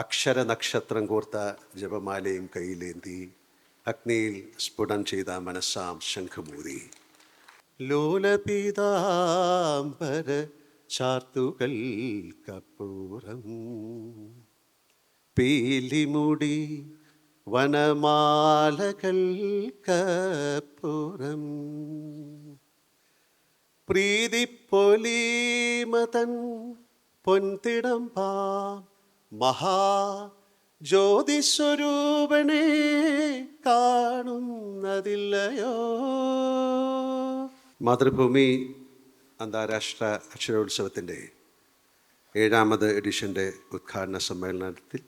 അക്ഷര നക്ഷത്രം കോർത്ത ജപമാലയും കയ്യിലേന്തി അഗ്നിയിൽ സ്ഫുടം ചെയ്ത മനസ്സാം ശംഖുമൂതി. ലോലപീതാംബര ചാർത്തുകൾ കപ്പൂരം പീലിമുടി വനമാലകൾ കപ്പുറം പ്രീതിപ്പൊലീമതൻ പൊൻതിടം പാം മഹാ ജ്യോതിസ്വരൂപനെ കാണുന്നതില്ലയോ? മാതൃഭൂമി അന്താരാഷ്ട്ര അക്ഷരോത്സവത്തിന്റെ ഏഴാമത് എഡിഷന്റെ ഉദ്ഘാടന സമ്മേളനത്തിൽ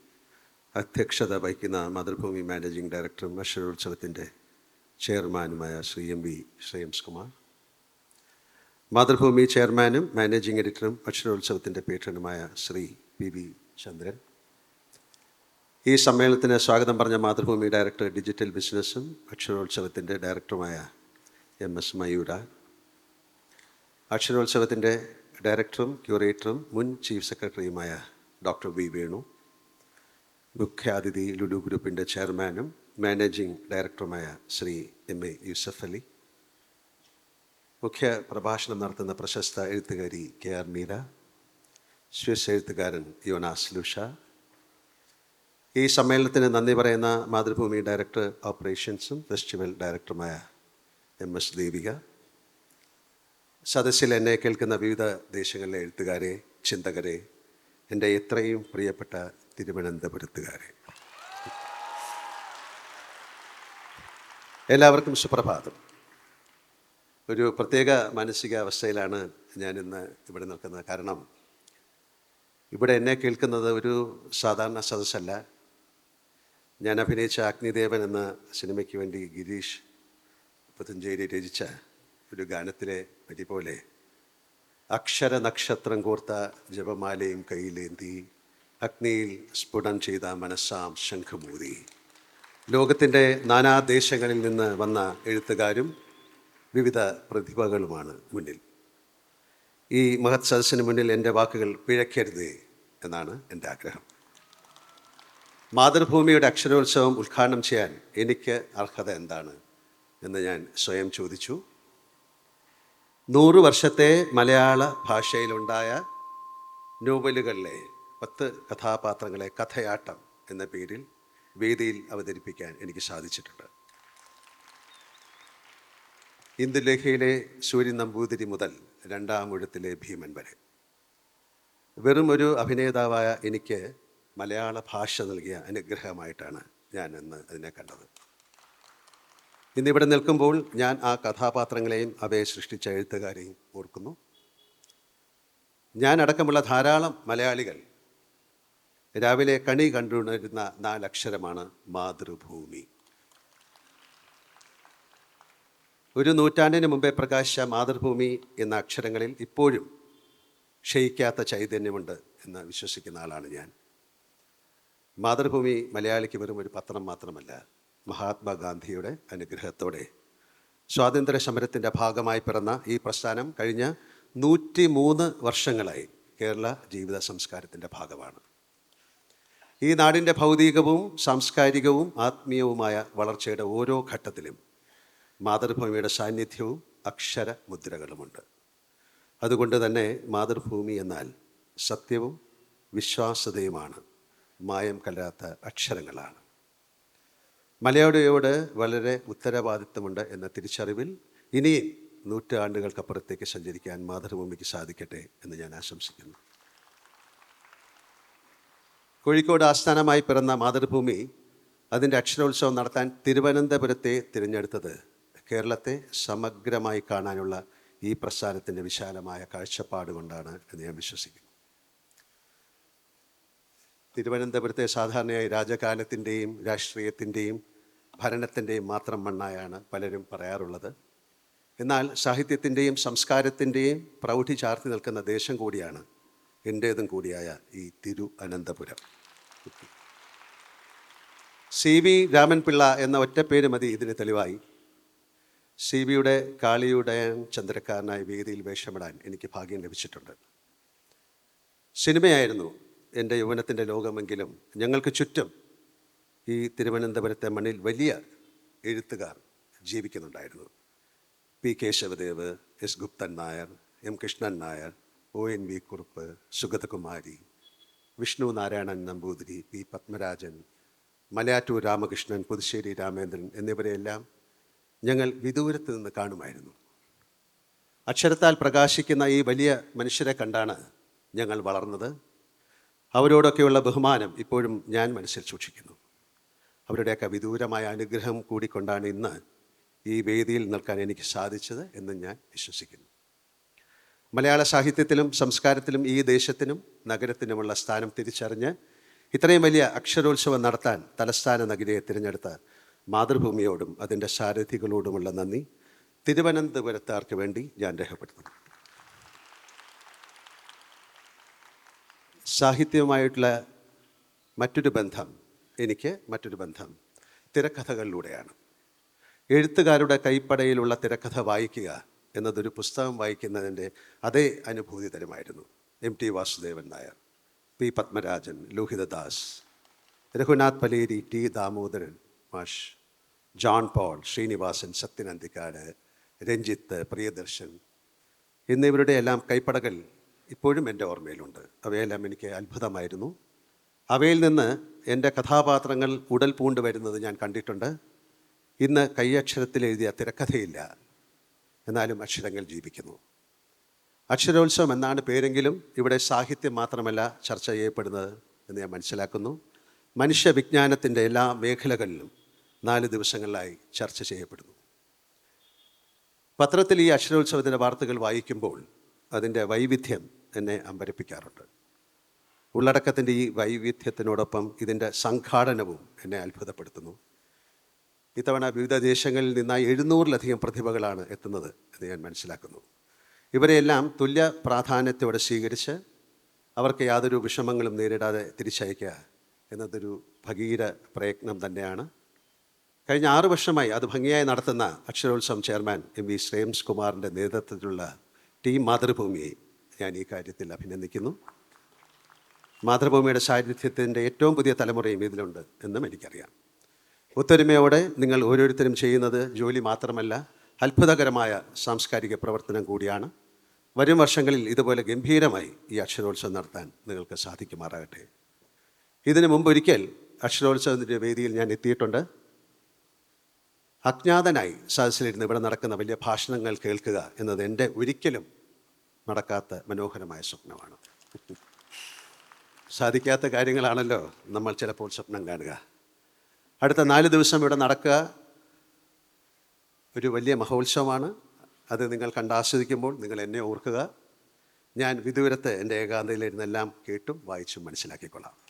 അധ്യക്ഷത വഹിക്കുന്ന മാതൃഭൂമി മാനേജിംഗ് ഡയറക്ടറും അക്ഷരോത്സവത്തിന്റെ ചെയർമാനുമായ ശ്രീ എം വി ശ്രേയംസ് കുമാർ മാതൃഭൂമി ചെയർമാനും മാനേജിംഗ് എഡിറ്ററും അക്ഷരോത്സവത്തിന്റെ പേട്രനുമായ ശ്രീ പി വി ചന്ദ്രൻ. ഈ സമ്മേളനത്തിന് സ്വാഗതം പറഞ്ഞ മാതൃഭൂമി ഡയറക്ടർ ഡിജിറ്റൽ ബിസിനസ്സും അക്ഷരോത്സവത്തിന്റെ ഡയറക്ടറുമായ എം എസ് മയൂര. അക്ഷരോത്സവത്തിന്റെ ഡയറക്ടറും ക്യൂറേറ്ററും മുൻ ചീഫ് സെക്രട്ടറിയുമായ ഡോക്ടർ വി വേണു. മുഖ്യാതിഥി ലുഡു ഗ്രൂപ്പിന്റെ ചെയർമാനും മാനേജിംഗ് ഡയറക്ടറുമായ ശ്രീ എം എ യൂസഫ് അലി. മുഖ്യ പ്രഭാഷണം നടത്തുന്ന പ്രശസ്ത എഴുത്തുകാരി കെ ആർ മീര. സ്വിസ് എഴുത്തുകാരൻ യോനാസ് ലുഷ. ഈ സമ്മേളനത്തിന് നന്ദി പറയുന്ന മാതൃഭൂമി ഡയറക്ടർ ഓപ്പറേഷൻസും ഫെസ്റ്റിവൽ ഡയറക്ടറുമായ എം എസ് ദേവിക സദസ്സിൽ എന്നെ കേൾക്കുന്ന വിവിധ ദേശങ്ങളിലെ എഴുത്തുകാരെ ചിന്തകരെ എന്റെ എത്രയും പ്രിയപ്പെട്ട തിരുവനന്തപുരത്തുകാരെ. എല്ലാവർക്കും സുപ്രഭാതം. ഒരു പ്രത്യേക മാനസികാവസ്ഥയിലാണ് ഞാനിന്ന് ഇവിടെ നിൽക്കുന്നത്. കാരണം ഇവിടെ എന്നെ കേൾക്കുന്നത് ഒരു സാധാരണ സദസ്സല്ല. ഞാൻ അഭിനയിച്ച അഗ്നിദേവൻ എന്ന സിനിമയ്ക്ക് വേണ്ടി ഗിരീഷ് പുത്തഞ്ചേരി രചിച്ച ഒരു ഗാനത്തിലെ വരി പോലെ അക്ഷര നക്ഷത്രം കോർത്ത ജപമാലയും കയ്യിലേന്തി അഗ്നിയിൽ സ്ഫുടം ചെയ്ത മനസ്സാം ശംഖുമൂതി ലോകത്തിന്റെ നാനാദേശങ്ങളിൽ നിന്ന് വന്ന എഴുത്തുകാരും വിവിധ പ്രതിഭകളുമാണ് മുന്നിൽ. ഈ മഹത് സദസ്സിന് മുന്നിൽ എന്റെ വാക്കുകൾ പിഴയ്ക്കരുത് എന്നാണ് എന്റെ ആഗ്രഹം. മാതൃഭൂമിയുടെ അക്ഷരോത്സവം ഉദ്ഘാടനം ചെയ്യാൻ എനിക്ക് അർഹത എന്താണ് എന്ന് ഞാൻ സ്വയം ചോദിച്ചു. നൂറ് വർഷത്തെ മലയാള ഭാഷയിലുണ്ടായ നോവലുകളിലെ പത്ത് കഥാപാത്രങ്ങളെ കഥയാട്ടം എന്ന പേരിൽ വേദിയിൽ അവതരിപ്പിക്കാൻ എനിക്ക് സാധിച്ചിട്ടുണ്ട്. ഇന്ദുലേഖയിലെ സൂര്യൻ നമ്പൂതിരി മുതൽ രണ്ടാം ഒഴുത്തിലെ ഭീമൻ വരെ. വെറും ഒരു അഭിനേതാവായ എനിക്ക് മലയാള ഭാഷ നൽകിയ അനുഗ്രഹമായിട്ടാണ് ഞാൻ ഇന്ന് അതിനെ കണ്ടത്. ഇന്നിവിടെ നിൽക്കുമ്പോൾ ഞാൻ ആ കഥാപാത്രങ്ങളെയും അവയെ സൃഷ്ടിച്ച എഴുത്തുകാരെയും ഓർക്കുന്നു. ഞാൻ അടക്കമുള്ള ധാരാളം മലയാളികൾ രാവിലെ കണി കണ്ടുണരുന്ന നാലക്ഷരമാണ് മാതൃഭൂമി. ഒരു നൂറ്റാണ്ടിന് മുമ്പേ പ്രകാശിച്ച മാതൃഭൂമി എന്ന അക്ഷരങ്ങളിൽ ഇപ്പോഴും ക്ഷയിക്കാത്ത ചൈതന്യമുണ്ട് എന്ന് വിശ്വസിക്കുന്ന ആളാണ് ഞാൻ. മാതൃഭൂമി മലയാളിക്ക് വെറും ഒരു പത്രം മാത്രമല്ല മഹാത്മാഗാന്ധിയുടെ അനുഗ്രഹത്തോടെ. സ്വാതന്ത്ര്യ സമരത്തിന്റെ ഭാഗമായി പിറന്ന ഈ പ്രസ്ഥാനം കഴിഞ്ഞ നൂറ്റി മൂന്ന് വർഷങ്ങളായി കേരള ജീവിത സംസ്കാരത്തിന്റെ ഭാഗമാണ്. ഈ നാടിന്റെ ഭൗതികവും സാംസ്കാരികവും ആത്മീയവുമായ വളർച്ചയുടെ ഓരോ ഘട്ടത്തിലും മാതൃഭൂമിയുടെ സാന്നിധ്യവും അക്ഷര മുദ്രകളുമുണ്ട് അതുകൊണ്ട് തന്നെ മാതൃഭൂമി എന്നാൽ സത്യവും വിശ്വാസ്യതയുമാണ്. മായം കലരാത്ത അക്ഷരങ്ങളാണ്. മലയാളിയോട് വളരെ ഉത്തരവാദിത്തമുണ്ട് എന്ന തിരിച്ചറിവിൽ ഇനിയും നൂറ്റാണ്ടുകൾക്കപ്പുറത്തേക്ക് സഞ്ചരിക്കാൻ മാതൃഭൂമിക്ക് സാധിക്കട്ടെ എന്ന് ഞാൻ ആശംസിക്കുന്നു. കോഴിക്കോട് ആസ്ഥാനമായി പിറന്ന മാതൃഭൂമി അതിന്റെ അക്ഷരോത്സവം നടത്താൻ തിരുവനന്തപുരത്തെ തിരഞ്ഞെടുത്തത് കേരളത്തെ സമഗ്രമായി കാണാനുള്ള ഈ പ്രസ്ഥാനത്തിന്റെ വിശാലമായ കാഴ്ചപ്പാട് കൊണ്ടാണ് എന്ന് ഞാൻ വിശ്വസിക്കുന്നു. തിരുവനന്തപുരത്തെ സാധാരണയായി രാജകാലത്തിന്റെയും രാഷ്ട്രീയത്തിന്റെയും ഭരണത്തിന്റെയും മാത്രം മണ്ണായാണ് പലരും പറയാറുള്ളത്. എന്നാൽ സാഹിത്യത്തിന്റെയും സംസ്കാരത്തിന്റെയും പ്രൗഢി ചാർത്തി നിൽക്കുന്ന ദേശം കൂടിയാണ് എന്റേതും കൂടിയായ ഈ തിരു അനന്തപുരം സി വി രാമൻപിള്ള എന്ന ഒറ്റ പേര് മതി ഇതിന് തെളിവായി. സി ബിയുടെ കാളിയുടയൻ ചന്ദ്രക്കാരനായി വേദിയിൽ വേഷമിടാൻ എനിക്ക് ഭാഗ്യം ലഭിച്ചിട്ടുണ്ട്. സിനിമയായിരുന്നു എന്റെ യൗവനത്തിന്റെ ലോകമെങ്കിലും ഞങ്ങൾക്ക് ചുറ്റും ഈ തിരുവനന്തപുരത്തെ മണ്ണിൽ വലിയ എഴുത്തുകാർ ജീവിക്കുന്നുണ്ടായിരുന്നു. P Keshavadev S Guptan Nair M Krishnan Nair O N V Kurup Sugathakumari Vishnu Narayanan Namboothiri P Padmarajan Malayattoor Ramakrishnan Puthussery Ramendran എന്നിവരെയെല്ലാം ഞങ്ങൾ വിദൂരത്ത് നിന്ന് കാണുമായിരുന്നു. അക്ഷരത്താൽ പ്രകാശിക്കുന്ന ഈ വലിയ മനുഷ്യരെ കണ്ടാണ് ഞങ്ങൾ വളർന്നത്. അവരോടൊക്കെയുള്ള ബഹുമാനം ഇപ്പോഴും ഞാൻ മനസ്സിൽ സൂക്ഷിക്കുന്നു. അവരുടെയൊക്കെ വിദൂരമായ അനുഗ്രഹം കൂടിക്കൊണ്ടാണ് ഇന്ന് ഈ വേദിയിൽ നിൽക്കാൻ എനിക്ക് സാധിച്ചത് എന്ന് ഞാൻ വിശ്വസിക്കുന്നു. മലയാള സാഹിത്യത്തിലും സംസ്കാരത്തിലും ഈ ദേശത്തിനും നഗരത്തിനുമുള്ള സ്ഥാനം തിരിച്ചറിഞ്ഞ് ഇത്രയും വലിയ അക്ഷരോത്സവം നടത്താൻ തലസ്ഥാന നഗരിയെ തിരഞ്ഞെടുത്ത മാതൃഭൂമിയോടും അതിന്റെ സാരഥികളോടുമുള്ള നന്ദി. തിരുവനന്തപുരത്താർക്ക് വേണ്ടി ഞാൻ രേഖപ്പെടുത്തുന്നു. സാഹിത്യവുമായിട്ടുള്ള മറ്റൊരു ബന്ധം എനിക്ക് മറ്റൊരു ബന്ധം തിരക്കഥകളിലൂടെയാണ്. എഴുത്തുകാരുടെ കൈപ്പടയിലുള്ള തിരക്കഥ വായിക്കുക എന്നതൊരു പുസ്തകം വായിക്കുന്നതിന്റെ അതേ അനുഭൂതി തരമായിരുന്നു M T Vasudevan Nair P Padmarajan Lohithadas Reghunath Paleri T Damodaran മാഷ് ജോൺ പോൾ ശ്രീനിവാസൻ സത്യനന്ദിക്കാട് രഞ്ജിത്ത് പ്രിയദർശൻ എന്നിവരുടെ എല്ലാം കൈപ്പടകൾ ഇപ്പോഴും എന്റെ ഓർമ്മയിലുണ്ട്. അവയെല്ലാം എനിക്ക് അത്ഭുതമായിരുന്നു. അവയിൽ നിന്ന് എന്റെ കഥാപാത്രങ്ങൾ ഉടൽ പൂണ്ട് വരുന്നത് ഞാൻ കണ്ടിട്ടുണ്ട്. ഇന്ന് കൈയക്ഷരത്തിൽ എഴുതിയ തിരക്കഥയില്ല. എന്നാലും അക്ഷരങ്ങൾ ജീവിക്കുന്നു. അക്ഷരോത്സവം എന്നാണ് പേരെങ്കിലും ഇവിടെ സാഹിത്യം മാത്രമല്ല ചർച്ച ചെയ്യപ്പെടുന്നത് എന്ന് ഞാൻ മനസ്സിലാക്കുന്നു. മനുഷ്യവിജ്ഞാനത്തിന്റെ എല്ലാ മേഖലകളിലും നാല് ദിവസങ്ങളിലായി ചർച്ച ചെയ്യപ്പെടുന്നു. പത്രത്തിൽ ഈ അക്ഷരോത്സവത്തിന്റെ വാർത്തകൾ വായിക്കുമ്പോൾ അതിന്റെ വൈവിധ്യം എന്നെ അമ്പരപ്പിക്കാറുണ്ട്. ഉള്ളടക്കത്തിന്റെ ഈ വൈവിധ്യത്തിനോടൊപ്പം ഇതിന്റെ സംഘാടനവും എന്നെ അത്ഭുതപ്പെടുത്തുന്നു. ഇത്തവണ വിവിധ ദേശങ്ങളിൽ നിന്നായി എഴുന്നൂറിലധികം പ്രതിഭകളാണ് എത്തുന്നത് എന്ന് ഞാൻ മനസ്സിലാക്കുന്നു. ഇവരെയെല്ലാം തുല്യ പ്രാധാന്യത്തോടെ സ്വീകരിച്ച് അവർക്ക് യാതൊരു വിഷമങ്ങളും നേരിടാതെ തിരിച്ചയക്കുക എന്നതൊരു ഭഗീര പ്രയത്നം തന്നെയാണ്. കഴിഞ്ഞ ആറ് വർഷമായി അത് ഭംഗിയായി നടത്തുന്ന Aksharotsavam chairman M V Shreyams കുമാറിന്റെ നേതൃത്വത്തിലുള്ള ടീം മാതൃഭൂമിയെ ഞാൻ ഈ കാര്യത്തിൽ അഭിനന്ദിക്കുന്നു. മാതൃഭൂമിയുടെ സാന്നിധ്യത്തിന്റെ ഏറ്റവും പുതിയ തലമുറയും ഇതിലുണ്ട് എന്നും എനിക്കറിയാം. ഒത്തൊരുമയോടെ നിങ്ങൾ ഓരോരുത്തരും ചെയ്യുന്നത് ജോലി മാത്രമല്ല അത്ഭുതകരമായ സാംസ്കാരിക പ്രവർത്തനം കൂടിയാണ്. വരും വർഷങ്ങളിൽ ഇതുപോലെ ഗംഭീരമായി ഈ അക്ഷരോത്സവം നടത്താൻ നിങ്ങൾക്ക് സാധിക്കുമാറാകട്ടെ. ഇതിനു മുമ്പ് ഒരിക്കൽ അക്ഷരോത്സവത്തിന്റെ വേദിയിൽ ഞാൻ എത്തിയിട്ടുണ്ട്. അജ്ഞാതനായി സദസ്സിലിരുന്ന് ഇവിടെ നടക്കുന്ന വലിയ ഭാഷണങ്ങൾ കേൾക്കുക എന്നത് എന്റെ ഒരിക്കലും നടക്കാത്ത മനോഹരമായ സ്വപ്നമാണ്. സാധിക്കാത്ത കാര്യങ്ങളാണല്ലോ നമ്മൾ ചിലപ്പോൾ സ്വപ്നം കാണുക. അടുത്ത നാല് ദിവസം ഇവിടെ നടക്കുക ഒരു വലിയ മഹോത്സവമാണ്. അത് നിങ്ങൾ കണ്ടാസ്വദിക്കുമ്പോൾ നിങ്ങൾ എന്നെ ഓർക്കുക. ഞാൻ വിദൂരത്ത് എന്റെ ഏകാന്തയിലിരുന്നെല്ലാം കേട്ടും വായിച്ചും മനസ്സിലാക്കിക്കൊള്ളാം.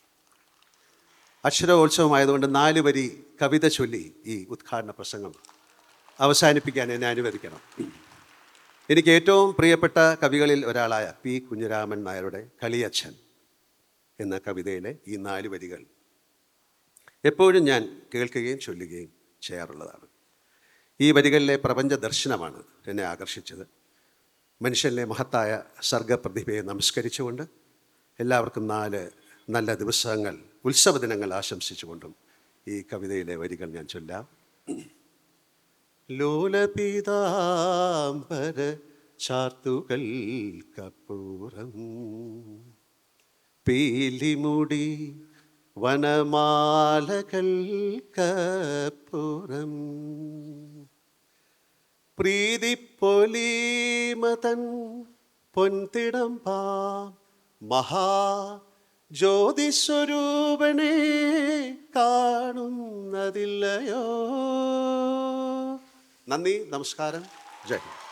അക്ഷരോത്സവമായതുകൊണ്ട് നാല് വരി കവിത ചൊല്ലി ഈ ഉദ്ഘാടന പ്രസംഗം അവസാനിപ്പിക്കാൻ എന്നെ അനുവദിക്കണം. എനിക്ക് ഏറ്റവും പ്രിയപ്പെട്ട കവികളിൽ ഒരാളായ പി കുഞ്ഞിരാമൻ നായരുടെ കളിയച്ഛൻ എന്ന കവിതയിലെ ഈ നാല് വരികൾ എപ്പോഴും ഞാൻ കേൾക്കുകയും ചൊല്ലുകയും ചെയ്യാറുള്ളതാണ്. ഈ വരികളിലെ പ്രപഞ്ച ദർശനമാണ് എന്നെ ആകർഷിച്ചത്. മനുഷ്യനിലെ മഹത്തായ സർഗപ്രതിഭയെ നമസ്കരിച്ചുകൊണ്ട് എല്ലാവർക്കും നാല് നല്ല ദിവസങ്ങൾ ഉത്സവ ദിനങ്ങൾ ആശംസിച്ചുകൊണ്ടും ഈ കവിതയിലെ വരികൾ ഞാൻ ചൊല്ലാം. ലോലപീതാംബര ചാർത്തുകൾ കപ്പൂരം പീലിമുടി വനമാലകൾക്കപ്പുറം പ്രീതിപ്പൊലീമതൻ പൊൻതിടം പാ മഹാ ജ്യോതിസ്വരൂപനെ കാണുന്നതില്ലയോ? നന്ദി നമസ്കാരം. ജയ്